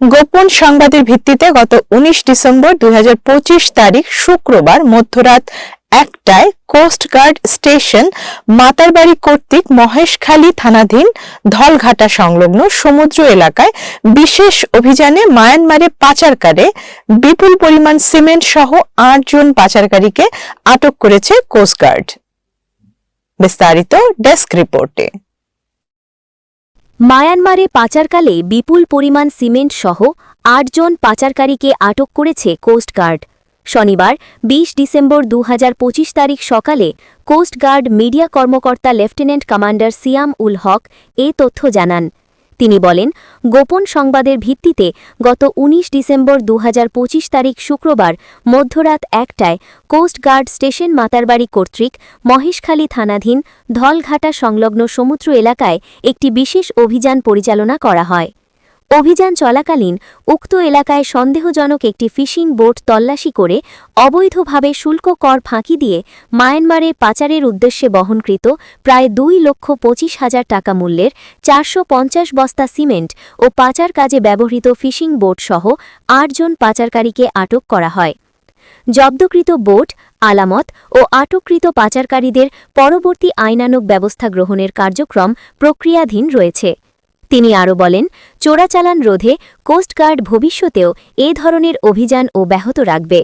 গোপন সংবাদের ভিত্তিতে গত উনিশ ডিসেম্বর দুই তারিখ শুক্রবার মধ্যরাত একটায় কোস্টগার্ড স্টেশন মাতারবাড়ি কর্তৃক মহেশখালী থানাধীন ধলঘাটা সংলগ্ন সমুদ্র এলাকায় বিশেষ অভিযানে মায়ানমারে পাচারকারে বিপুল পরিমাণ সিমেন্ট সহ আটজন পাচারকারীকে আটক করেছে কোস্টগার্ড বিস্তারিত ডেস্ক রিপোর্টে। মায়ানমারে পাচারকালে বিপুল পরিমাণ সিমেন্ট সহ আটজন পাচারকারীকে আটক করেছে কোস্টগার্ড শনিবার ২০ ডিসেম্বর দু হাজার পঁচিশ তারিখ সকালে কোস্টগার্ড মিডিয়া কর্মকর্তা লেফটেন্যান্ট কমান্ডার সিয়াম উল হক এ তথ্য জানান। তিনি বলেন, গোপন সংবাদের ভিত্তিতে গত ১৯ ডিসেম্বর দু হাজার পঁচিশ তারিখ শুক্রবার মধ্যরাত একটায় কোস্টগার্ড স্টেশন মাতারবাড়ি কর্তৃক মহেশখালী থানাধীন ধলঘাটা সংলগ্ন সমুদ্র এলাকায় একটি বিশেষ অভিযান পরিচালনা করা হয়। অভিযান চলাকালীন উক্ত এলাকায় সন্দেহজনক একটি ফিশিং বোট তল্লাশি করে অবৈধভাবে শুল্ক কর ফাঁকি দিয়ে মায়ানমারে পাচারের উদ্দেশ্যে বহনকৃত প্রায় দুই লক্ষ পঁচিশ হাজার টাকা মূল্যের চারশো পঞ্চাশ বস্তা সিমেন্ট ও পাচার কাজে ব্যবহৃত ফিশিং বোট সহ আটজন পাচারকারীকে আটক করা হয়। জব্দকৃত বোট, আলামত ও আটককৃত পাচারকারীদের পরবর্তী আইনানুগ ব্যবস্থা গ্রহণের কার্যক্রম প্রক্রিয়াধীন রয়েছে। তিনি আরও বলেন চোরাচালান রোধে কোস্টগার্ড ভবিষ্যতেও এ ধরনের অভিযান অব্যাহত রাখবে।